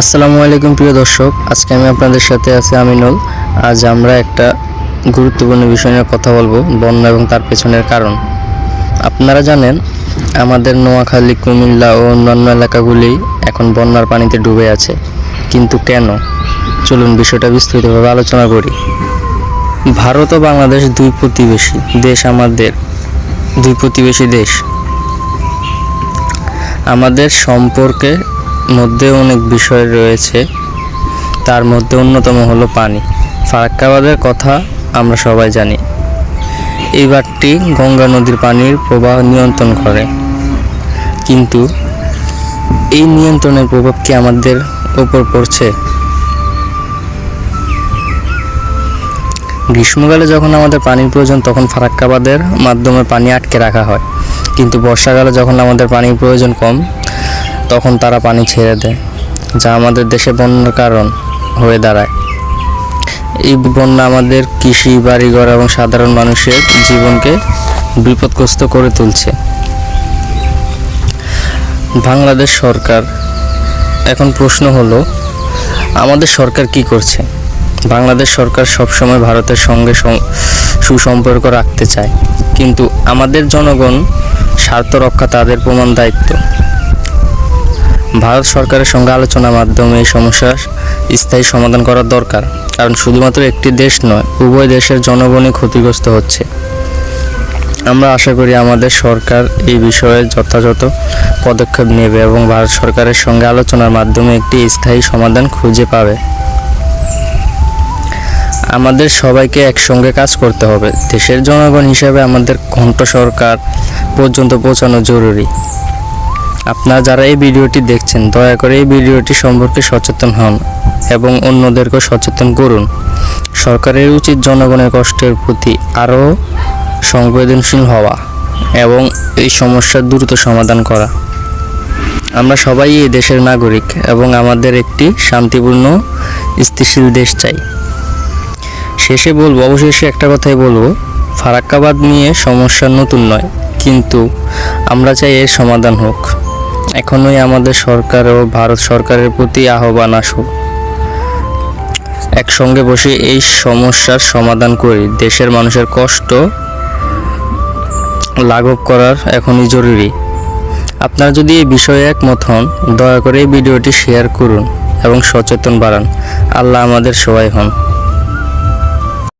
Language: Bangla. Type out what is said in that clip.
আসসালামু আলাইকুম প্রিয় দর্শক, আজকে আমি আপনাদের সাথে আছি আমিনুল। আজ আমরা একটা গুরুত্বপূর্ণ বিষয় নিয়ে কথা বলব, বন্যা এবং তার পেছনের কারণ। আপনারা জানেন, আমাদের নোয়াখালী, কুমিল্লা ও অন্যান্য এলাকাগুলি এখন বন্যার পানিতে ডুবে আছে। কিন্তু কেন? চলুন বিষয়টা বিস্তারিতভাবে আলোচনা করি। ভারত ও বাংলাদেশ দুই প্রতিবেশী দেশ আমাদের, দুই প্রতিবেশী দেশ। আমাদের সম্পর্কে মধ্যে অনেক বিষয় রয়েছে। তার মধ্যে অন্যতম হলো পানি। ফারাক্কাবাদের কথা আমরা সবাই জানি। এই বাঁধটি গঙ্গা নদীর পানির প্রবাহ নিয়ন্ত্রণ করে। কিন্তু এই নিয়ন্ত্রণের প্রভাব কি আমাদের উপর পড়ছে? গ্রীষ্মকালে যখন আমাদের পানির প্রয়োজন, তখন ফারাক্কাবাদের মাধ্যমে পানি আটকে রাখা হয়। কিন্তু বর্ষাকালে যখন আমাদের পানির প্রয়োজন কম তখন তারা পানি ছেড়ে দেয়, যা আমাদের দেশে বন্যার কারণ হয়ে দাঁড়ায়। এই বন্যা আমাদের কৃষি, বাড়িঘর এবং সাধারণ মানুষের জীবনকে বিপদগ্রস্ত করে তুলছে। বাংলাদেশ সরকার, এখন প্রশ্ন হলো, আমাদের সরকার কি করছে? বাংলাদেশ সরকার সবসময় ভারতের সঙ্গে সুসম্পর্ক রাখতে চায়। কিন্তু আমাদের জনগণ স্বার্থ রক্ষা তাদের প্রমাণ দায়িত্ব। ভারত সরকারের সঙ্গে আলোচনার মাধ্যমে এই সমস্যার স্থায়ী সমাধান করা দরকার, কারণ শুধুমাত্র একটি দেশ নয়, উভয় দেশের জনগণই ক্ষতিগ্রস্ত হচ্ছে। আমরা আশা করি আমাদের সরকার এই বিষয়ে যথাযথ পদক্ষেপ নেবে এবং ভারত সরকারের সঙ্গে আলোচনার মাধ্যমে একটি স্থায়ী সমাধান খুঁজে পাবে। আমাদের সবাইকে একসঙ্গে কাজ করতে হবে। দেশের জনগণ হিসেবে আমাদের কণ্ঠ সরকার পর্যন্ত পৌঁছানো জরুরি। আপনারা যারা এই ভিডিওটি দেখছেন, দয়া করে এই ভিডিওটি সম্পর্কে সচেতন হন এবং অন্যদেরকেও সচেতন করুন। সরকারের উচিত জনগণের কষ্টের প্রতি আরও সংবেদনশীল হওয়া এবং এই সমস্যার দ্রুত সমাধান করা। আমরা সবাই এই দেশের নাগরিক এবং আমাদের একটি শান্তিপূর্ণ, স্থিতিশীল দেশ চাই। শেষে বলব, অবশেষে একটা কথাই বলব, ফারাক্কাবাদ নিয়ে সমস্যা নতুন নয়, কিন্তু আমরা চাই এর সমাধান হোক। এখনোই আমাদের সরকার ও ভারত সরকারের প্রতি আহ্বান আসুক। একসঙ্গে বসে এই সমস্যার সমাধান করি। দেশের মানুষের কষ্ট লাঘব করার এখনই জরুরি। আপনারা যদি এই বিষয়ে একমত হন, দয়া করে এই ভিডিওটি শেয়ার করুন এবং সচেতন বাড়ান। আল্লাহ আমাদের সবাই হন।